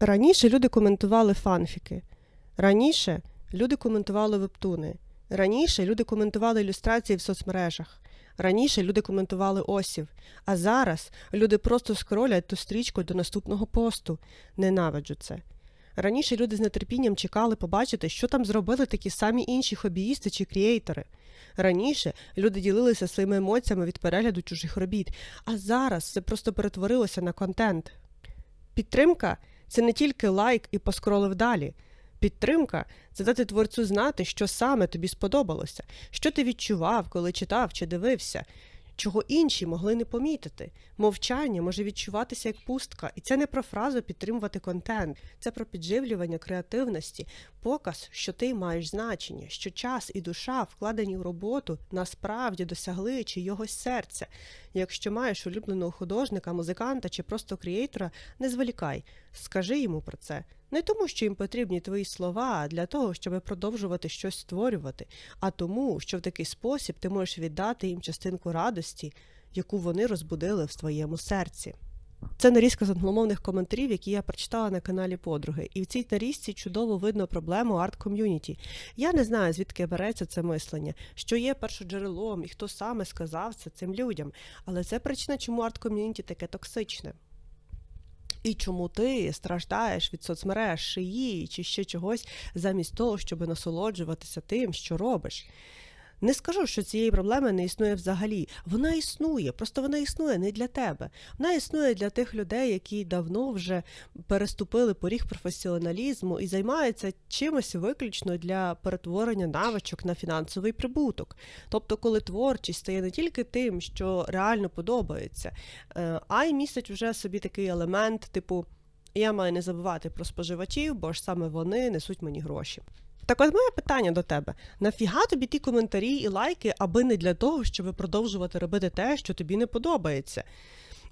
Раніше люди коментували фанфіки. Раніше люди коментували вебтуни. Раніше люди коментували ілюстрації в соцмережах. Раніше люди коментували осів. А зараз люди просто скролять ту стрічку до наступного посту. Ненавиджу це. Раніше люди з нетерпінням чекали побачити, що там зробили такі самі інші хобіїсти чи кріейтори. Раніше люди ділилися своїми емоціями від перегляду чужих робіт, а зараз це просто перетворилося на контент. Підтримка це не тільки лайк і поскролив далі. Підтримка це дати творцю знати, що саме тобі сподобалося, що ти відчував, коли читав чи дивився, чого інші могли не помітити. Мовчання може відчуватися як пустка, і це не про фразу підтримувати контент, це про підживлювання креативності, показ, що ти маєш значення, що час і душа, вкладені в роботу, насправді досягли чийогось серця. Якщо маєш улюбленого художника, музиканта чи просто крієйтора, не зволікай, скажи йому про це. Не тому, що їм потрібні твої слова, для того, щоб продовжувати щось створювати, а тому, що в такий спосіб ти можеш віддати їм частинку радості, яку вони розбудили в своєму серці. Це нарізка з англомовних коментарів, які я прочитала на каналі Подруги, і в цій нарізці чудово видно проблему арт-ком'юніті. Я не знаю, звідки береться це мислення, що є першоджерелом і хто саме сказав це цим людям, але це причина, чому арт-ком'юніті таке токсичне. І чому ти страждаєш від соцмереж, шиї чи ще чогось, замість того, щоб насолоджуватися тим, що робиш. Не скажу, що цієї проблеми не існує взагалі. Вона існує, просто вона існує не для тебе. Вона існує для тих людей, які давно вже переступили поріг професіоналізму і займаються чимось виключно для перетворення навичок на фінансовий прибуток. Тобто, коли творчість стає не тільки тим, що реально подобається, е, а й містить вже собі такий елемент, типу. Я маю не забувати про споживачів, бо ж саме вони несуть мені гроші. Так от моє питання до тебе: нафіга тобі ті коментарі і лайки, аби не для того, щоб продовжувати робити те, що тобі не подобається?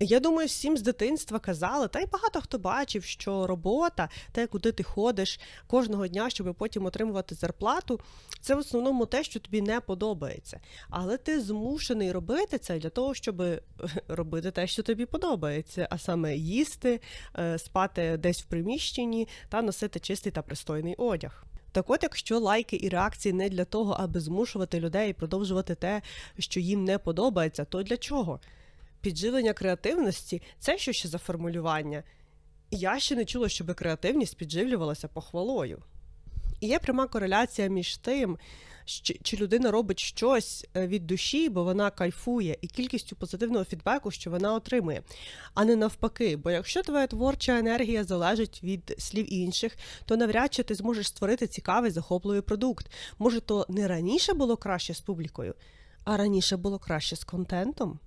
Я думаю, всім з дитинства казали, та й багато хто бачив, що робота, те, куди ти ходиш кожного дня, щоб потім отримувати зарплату, це в основному те, що тобі не подобається. Але ти змушений робити це для того, щоб робити те, що тобі подобається, а саме їсти, е, спати десь в приміщенні та носити чистий та пристойний одяг. Так от, якщо лайки і реакції не для того, аби змушувати людей продовжувати те, що їм не подобається, то для чого? Підживлення креативності це що ще за формулювання? Я ще не чула, щоб креативність підживлювалася похвалою. І є пряма кореляція між тим, чи людина робить щось е, від душі, бо вона кайфує, і кількістю позитивного фідбеку, що вона отримує, а не навпаки. Бо якщо твоя творча енергія залежить від слів інших, то навряд чи ти зможеш створити цікавий захопливий продукт. Може, то не раніше було краще з публікою, а раніше було краще з контентом.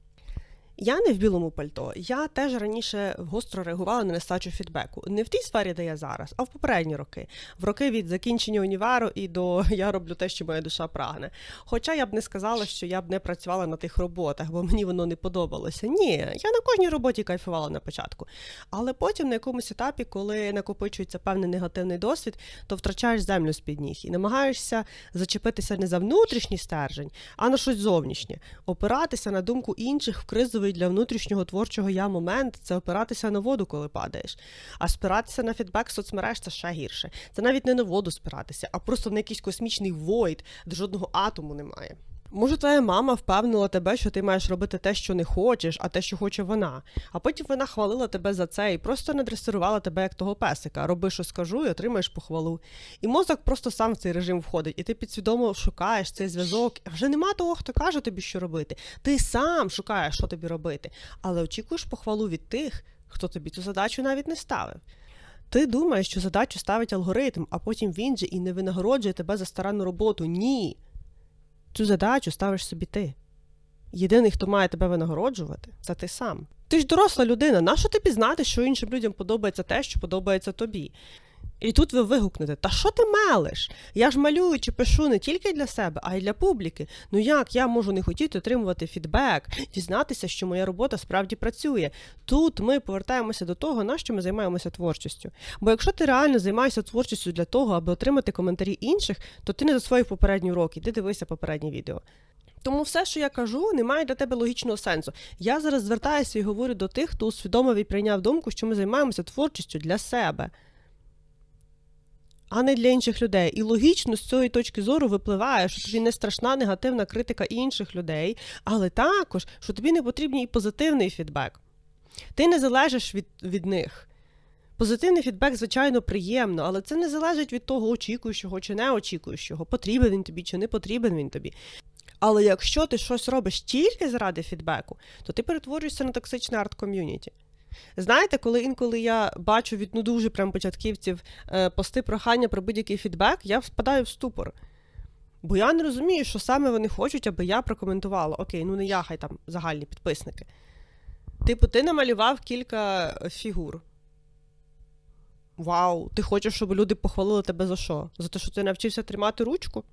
Я не в білому пальто. Я теж раніше гостро реагувала на нестачу фідбеку. Не в тій сфері, де я зараз, а в попередні роки. В роки від закінчення універу і до я роблю те, що моя душа прагне. Хоча я б не сказала, що я б не працювала на тих роботах, бо мені воно не подобалося. Ні, я на кожній роботі кайфувала на початку. Але потім на якомусь етапі, коли накопичується певний негативний досвід, то втрачаєш землю з під ніг і намагаєшся зачепитися не за внутрішній стержень, а на щось зовнішнє, опиратися на думку інших в кризовий для внутрішнього творчого я момент це опиратися на воду, коли падаєш. А спиратися на фідбек соцмереж це ще гірше. Це навіть не на воду спиратися, а просто на якийсь космічний войд, де жодного атому немає. Може, твоя мама впевнила тебе, що ти маєш робити те, що не хочеш, а те, що хоче вона. А потім вона хвалила тебе за це і просто не дресирувала тебе як того песика. Роби, що скажу, і отримаєш похвалу. І мозок просто сам в цей режим входить, і ти підсвідомо шукаєш цей зв'язок. Вже нема того, хто каже тобі, що робити. Ти сам шукаєш, що тобі робити, але очікуєш похвалу від тих, хто тобі цю задачу навіть не ставив. Ти думаєш, що задачу ставить алгоритм, а потім він же і не винагороджує тебе за старанну роботу. Ні. Цю задачу ставиш собі ти. Єдиний, хто має тебе винагороджувати, це ти сам. Ти ж доросла людина, нащо тобі знати, що іншим людям подобається те, що подобається тобі? І тут ви вигукнете: Та що ти мелиш? Я ж малюю чи пишу не тільки для себе, а й для публіки. Ну як я можу не хотіти отримувати фідбек, дізнатися, що моя робота справді працює? Тут ми повертаємося до того, на що ми займаємося творчістю. Бо якщо ти реально займаєшся творчістю для того, аби отримати коментарі інших, то ти не засвоїв попередні уроки, ти дивися попереднє відео. Тому все, що я кажу, не має для тебе логічного сенсу. Я зараз звертаюся і говорю до тих, хто усвідомив і прийняв думку, що ми займаємося творчістю для себе, а не для інших людей. І логічно з цієї точки зору випливає, що тобі не страшна негативна критика інших людей, але також, що тобі не потрібний і позитивний фідбек. Ти не залежиш від, від них. Позитивний фідбек, звичайно, приємно, але це не залежить від того, очікуючого чи не очікуючого, потрібен він тобі чи не потрібен він тобі. Але якщо ти щось робиш тільки заради фідбеку, то ти перетворюєшся на токсичне арт-ком'юніті. Знаєте, коли інколи я бачу від ну дуже прям початківців е, пости прохання про будь-який фідбек, я впадаю в ступор. Бо я не розумію, що саме вони хочуть, аби я прокоментувала. Окей, ну не я, хай там загальні підписники. Типу, ти намалював кілька фігур. Вау, ти хочеш, щоб люди похвалили тебе за що? За те, що ти навчився тримати ручку?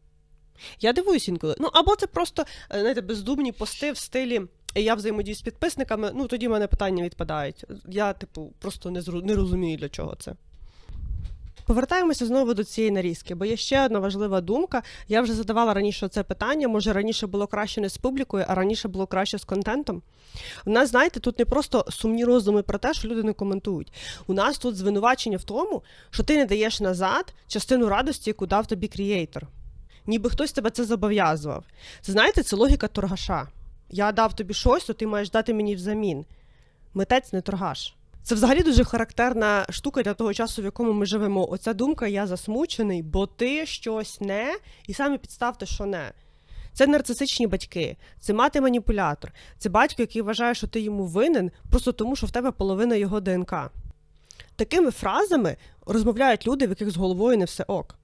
Я дивуюсь інколи. Ну, або це просто, е, знаєте, бездумні пости в стилі я взаємодію з підписниками, ну тоді в мене питання відпадають. Я, типу, просто не, зру... не розумію, для чого це. Повертаємося знову до цієї нарізки, бо є ще одна важлива думка. Я вже задавала раніше це питання. Може, раніше було краще не з публікою, а раніше було краще з контентом. У нас, знаєте, тут не просто сумні роздуми про те, що люди не коментують. У нас тут звинувачення в тому, що ти не даєш назад частину радості, яку дав тобі крієйтор. Ніби хтось тебе це зобов'язував. Це знаєте, це логіка торгаша. Я дав тобі щось, то ти маєш дати мені взамін. Митець не торгаш. Це взагалі дуже характерна штука для того часу, в якому ми живемо. Оця думка я засмучений, бо ти щось не, і самі підставте, що не. Це нарцисичні батьки, це мати маніпулятор, це батько, який вважає, що ти йому винен, просто тому, що в тебе половина його ДНК. Такими фразами розмовляють люди, в яких з головою не все ок.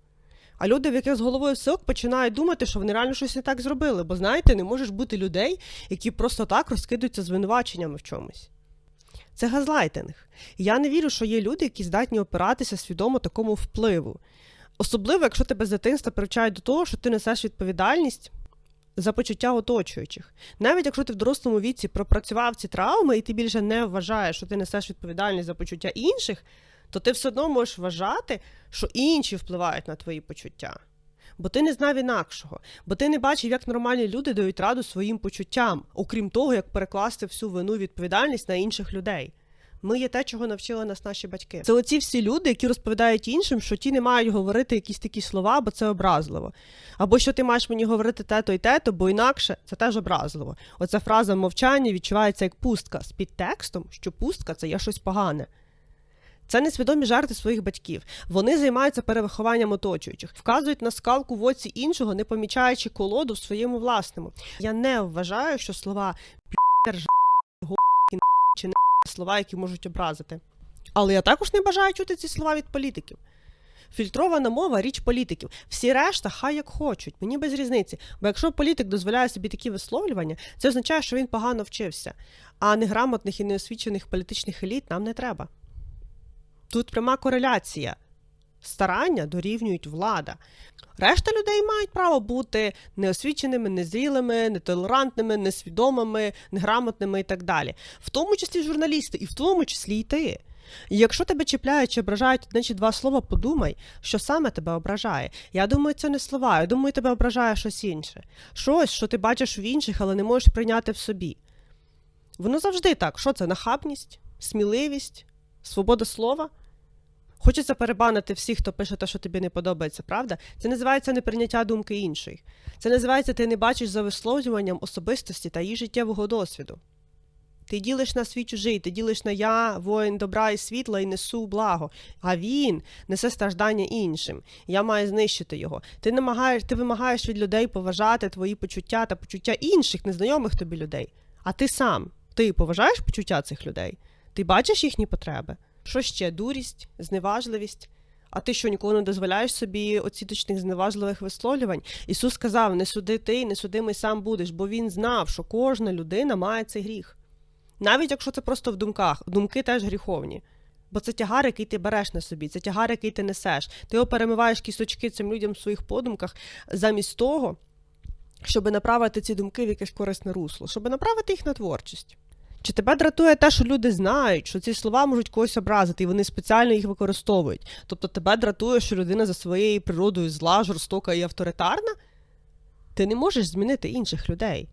А люди, в яких з головою все ок, починають думати, що вони реально щось не так зробили. Бо знаєте, не можеш бути людей, які просто так розкидаються звинуваченнями в чомусь. Це газлайтинг. Я не вірю, що є люди, які здатні опиратися свідомо такому впливу. Особливо, якщо тебе з дитинства привчають до того, що ти несеш відповідальність за почуття оточуючих. Навіть якщо ти в дорослому віці пропрацював ці травми, і ти більше не вважаєш, що ти несеш відповідальність за почуття інших, то ти все одно можеш вважати, що інші впливають на твої почуття. Бо ти не знав інакшого, бо ти не бачив, як нормальні люди дають раду своїм почуттям, окрім того, як перекласти всю вину і відповідальність на інших людей. Ми є те, чого навчили нас наші батьки. Це оці всі люди, які розповідають іншим, що ті не мають говорити якісь такі слова, бо це образливо. Або що ти маєш мені говорити те-то і те-то, бо інакше це теж образливо. Оця фраза мовчання відчувається як пустка з підтекстом, що пустка це є щось погане. Це несвідомі жарти своїх батьків. Вони займаються перевихованням оточуючих, вказують на скалку в оці іншого, не помічаючи колоду в своєму власному. Я не вважаю, що слова «го**», чи не слова, які можуть образити. Але я також не бажаю чути ці слова від політиків. Фільтрована мова річ політиків. Всі решта, хай як хочуть, мені без різниці. Бо якщо політик дозволяє собі такі висловлювання, це означає, що він погано вчився, а неграмотних і неосвічених політичних еліт нам не треба. Тут пряма кореляція. Старання дорівнюють влада. Решта людей мають право бути неосвіченими, незрілими, нетолерантними, несвідомими, неграмотними і так далі. В тому числі журналісти, і в тому числі і ти. І якщо тебе чіпляють чи ображають одне чи два слова, подумай, що саме тебе ображає. Я думаю, це не слова, я думаю, тебе ображає щось інше. Щось, що ти бачиш в інших, але не можеш прийняти в собі. Воно завжди так. Що це? Нахабність, сміливість, свобода слова? Хочеться перебанити всіх, хто пише те, що тобі не подобається, правда? Це називається неприйняття думки інших. Це називається ти не бачиш за висловлюванням особистості та її життєвого досвіду. Ти ділиш на свій чужий, ти ділиш на я, воїн добра і світла і несу благо. А він несе страждання іншим. Я маю знищити його. Ти намагаєш, ти вимагаєш від людей поважати твої почуття та почуття інших, незнайомих тобі людей. А ти сам, ти поважаєш почуття цих людей? Ти бачиш їхні потреби? Що ще? Дурість, зневажливість? А ти що ніколи не дозволяєш собі оціточних зневажливих висловлювань? Ісус сказав: не суди ти, не судимий сам будеш, бо він знав, що кожна людина має цей гріх. Навіть якщо це просто в думках, думки теж гріховні. Бо це тягар, який ти береш на собі, це тягар, який ти несеш. Ти його перемиваєш кісточки цим людям в своїх подумках, замість того, щоб направити ці думки в якесь корисне русло, щоб направити їх на творчість. Чи тебе дратує те, що люди знають, що ці слова можуть когось образити, і вони спеціально їх використовують? Тобто тебе дратує, що людина за своєю природою зла, жорстока і авторитарна? Ти не можеш змінити інших людей.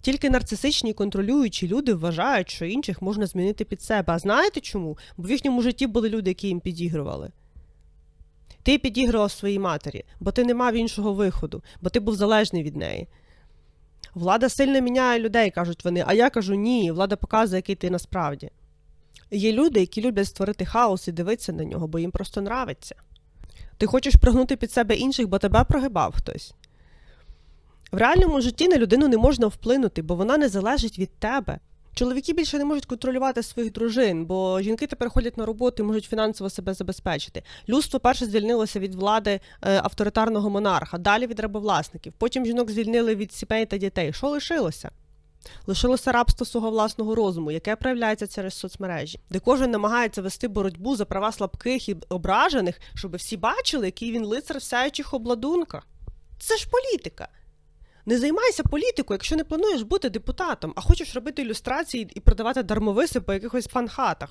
Тільки нарцисичні контролюючі люди вважають, що інших можна змінити під себе. А знаєте чому? Бо в їхньому житті були люди, які їм підігрували. Ти підігрував своїй матері, бо ти не мав іншого виходу, бо ти був залежний від неї. Влада сильно міняє людей, кажуть вони, а я кажу ні, влада показує, який ти насправді. Є люди, які люблять створити хаос і дивитися на нього, бо їм просто нравиться. Ти хочеш прогнути під себе інших, бо тебе прогибав хтось. В реальному житті на людину не можна вплинути, бо вона не залежить від тебе. Чоловіки більше не можуть контролювати своїх дружин, бо жінки тепер ходять на роботу і можуть фінансово себе забезпечити. Людство перше звільнилося від влади е, авторитарного монарха, далі від рабовласників. Потім жінок звільнили від сімей та дітей. Що лишилося? Лишилося рабство свого власного розуму, яке проявляється через соцмережі, де кожен намагається вести боротьбу за права слабких і ображених, щоб всі бачили, який він лицар в сяючих обладунках. Це ж політика. Не займайся політикою, якщо не плануєш бути депутатом, а хочеш робити ілюстрації і продавати дармовиси по якихось фанхатах.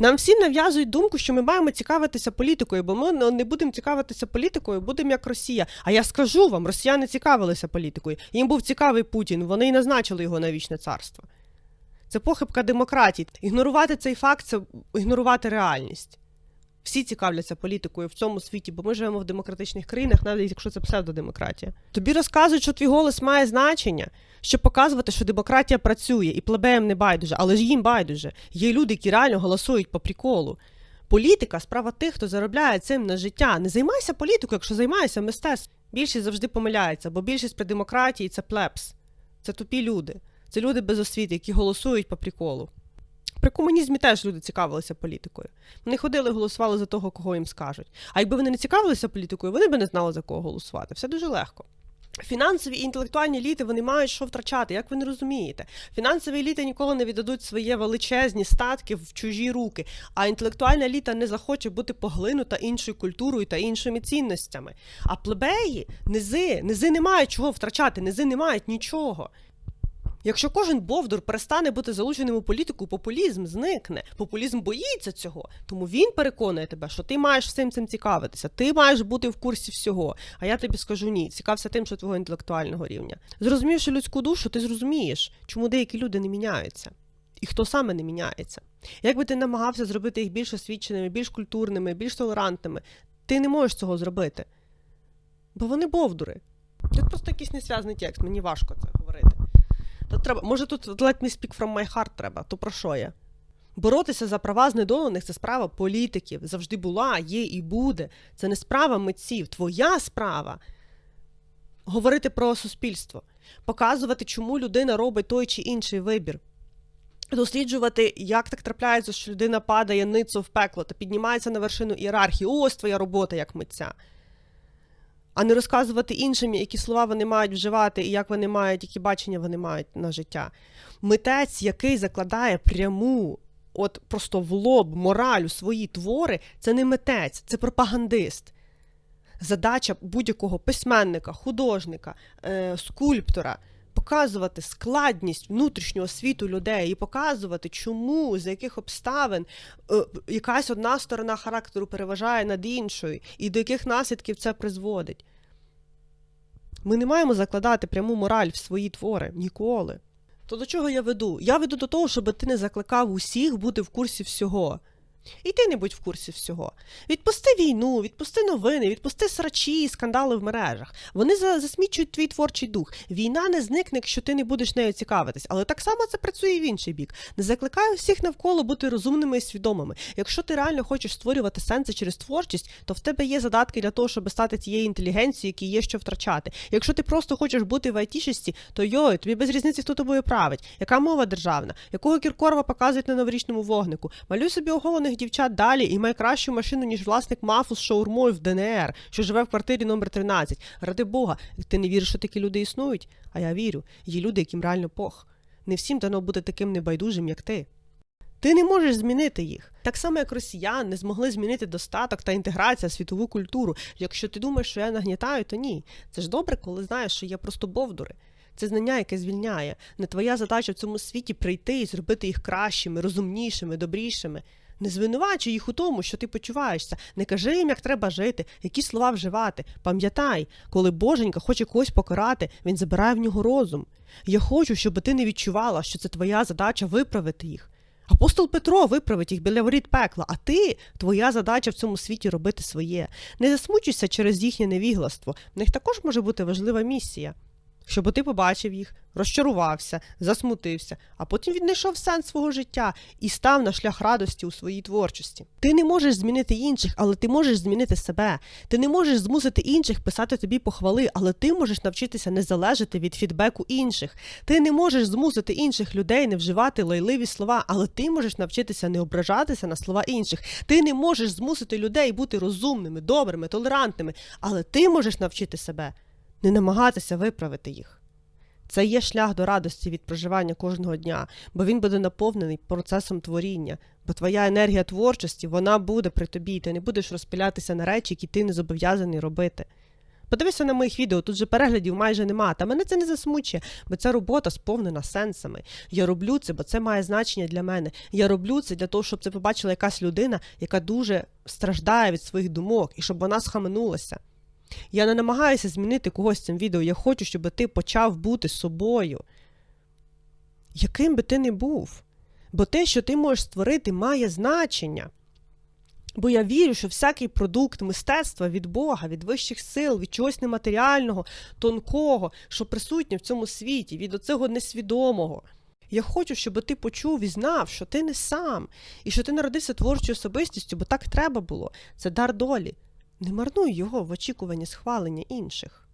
Нам всім нав'язують думку, що ми маємо цікавитися політикою, бо ми не будемо цікавитися політикою, будемо як Росія. А я скажу вам, росіяни цікавилися політикою. Їм був цікавий Путін, вони і назначили його на вічне царство. Це похибка демократії. Ігнорувати цей факт це ігнорувати реальність. Всі цікавляться політикою в цьому світі, бо ми живемо в демократичних країнах, навіть якщо це псевдодемократія. Тобі розказують, що твій голос має значення, щоб показувати, що демократія працює, і плебеям не байдуже, але ж їм байдуже. Є люди, які реально голосують по приколу. Політика справа тих, хто заробляє цим на життя. Не займайся політикою, якщо займаєшся мистецтвом. Більшість завжди помиляється, бо більшість при демократії це плебс. Це тупі люди. Це люди без освіти, які голосують по приколу. При комунізмі теж люди цікавилися політикою. Вони ходили, голосували за того, кого їм скажуть. А якби вони не цікавилися політикою, вони б не знали за кого голосувати. Все дуже легко. Фінансові і інтелектуальні еліти вони мають що втрачати, як ви не розумієте. Фінансові еліти ніколи не віддадуть свої величезні статки в чужі руки, а інтелектуальна еліта не захоче бути поглинута іншою культурою та іншими цінностями. А плебеї, низи, низи не мають чого втрачати, низи не мають нічого. Якщо кожен бовдур перестане бути залученим у політику, популізм зникне. Популізм боїться цього, тому він переконує тебе, що ти маєш всім цим цікавитися, ти маєш бути в курсі всього. А я тобі скажу ні, цікався тим, що твого інтелектуального рівня. Зрозумівши людську душу, ти зрозумієш, чому деякі люди не міняються. І хто саме не міняється. Як би ти намагався зробити їх більш освіченими, більш культурними, більш толерантними, ти не можеш цього зробити. Бо вони бовдури. Це просто якийсь несвязний текст, мені важко це То треба, може тут let me speak from my heart треба, то про що я? Боротися за права знедолених це справа політиків. Завжди була, є і буде. Це не справа митців. Твоя справа говорити про суспільство, показувати, чому людина робить той чи інший вибір. Досліджувати, як так трапляється, що людина падає ницо в пекло та піднімається на вершину ієрархії. Ось твоя робота як митця а не розказувати іншим, які слова вони мають вживати, і як вони мають, які бачення вони мають на життя. Митець, який закладає пряму, от просто в лоб мораль у свої твори, це не митець, це пропагандист. Задача будь-якого письменника, художника, е, скульптора. Показувати складність внутрішнього світу людей і показувати, чому, за яких обставин е, якась одна сторона характеру переважає над іншою, і до яких наслідків це призводить. Ми не маємо закладати пряму мораль в свої твори ніколи. То до чого я веду? Я веду до того, щоб ти не закликав усіх бути в курсі всього. І ти не будь в курсі всього. Відпусти війну, відпусти новини, відпусти срачі і скандали в мережах. Вони засмічують твій творчий дух. Війна не зникне, якщо ти не будеш нею цікавитись. Але так само це працює і в інший бік. Не закликаю всіх навколо бути розумними і свідомими. Якщо ти реально хочеш створювати сенси через творчість, то в тебе є задатки для того, щоб стати тією інтелігенцією, які є що втрачати. Якщо ти просто хочеш бути в айтішісті, то йой, тобі без різниці, хто тобою править. Яка мова державна? Якого Кіркорова показують на новорічному вогнику? Малюй собі оголених дівчат далі і має кращу машину, ніж власник мафу з шаурмою в ДНР, що живе в квартирі номер 13. Ради Бога, ти не віриш, що такі люди існують? А я вірю. Є люди, яким реально пох. Не всім дано бути таким небайдужим, як ти. Ти не можеш змінити їх. Так само, як росіян не змогли змінити достаток та інтеграція в світову культуру. Якщо ти думаєш, що я нагнітаю, то ні. Це ж добре, коли знаєш, що є просто бовдури. Це знання, яке звільняє. Не твоя задача в цьому світі прийти і зробити їх кращими, розумнішими, добрішими. Не звинувачуй їх у тому, що ти почуваєшся. Не кажи їм, як треба жити, які слова вживати. Пам'ятай, коли Боженька хоче когось покарати, він забирає в нього розум. Я хочу, щоб ти не відчувала, що це твоя задача виправити їх. Апостол Петро виправить їх біля воріт пекла, а ти, твоя задача в цьому світі робити своє. Не засмучуйся через їхнє невігластво. В них також може бути важлива місія. Щоб ти побачив їх, розчарувався, засмутився, а потім віднайшов сенс свого життя і став на шлях радості у своїй творчості. Ти не можеш змінити інших, але ти можеш змінити себе. Ти не можеш змусити інших писати тобі похвали, але ти можеш навчитися не залежати від фідбеку інших. Ти не можеш змусити інших людей не вживати лайливі слова, але ти можеш навчитися не ображатися на слова інших. Ти не можеш змусити людей бути розумними, добрими, толерантними, але ти можеш навчити себе не намагатися виправити їх. Це є шлях до радості від проживання кожного дня, бо він буде наповнений процесом творіння, бо твоя енергія творчості вона буде при тобі, і ти не будеш розпилятися на речі, які ти не зобов'язаний робити. Подивися на моїх відео, тут же переглядів майже нема, та мене це не засмучує, бо ця робота сповнена сенсами. Я роблю це, бо це має значення для мене. Я роблю це для того, щоб це побачила якась людина, яка дуже страждає від своїх думок, і щоб вона схаменулася. Я не намагаюся змінити когось цим відео. Я хочу, щоб ти почав бути собою. Яким би ти не був. Бо те, що ти можеш створити, має значення. Бо я вірю, що всякий продукт мистецтва від Бога, від вищих сил, від чогось нематеріального, тонкого, що присутнє в цьому світі, від оцього несвідомого. Я хочу, щоб ти почув і знав, що ти не сам, і що ти народився творчою особистістю, бо так треба було. Це дар долі. Не марнуй його в очікуванні схвалення інших.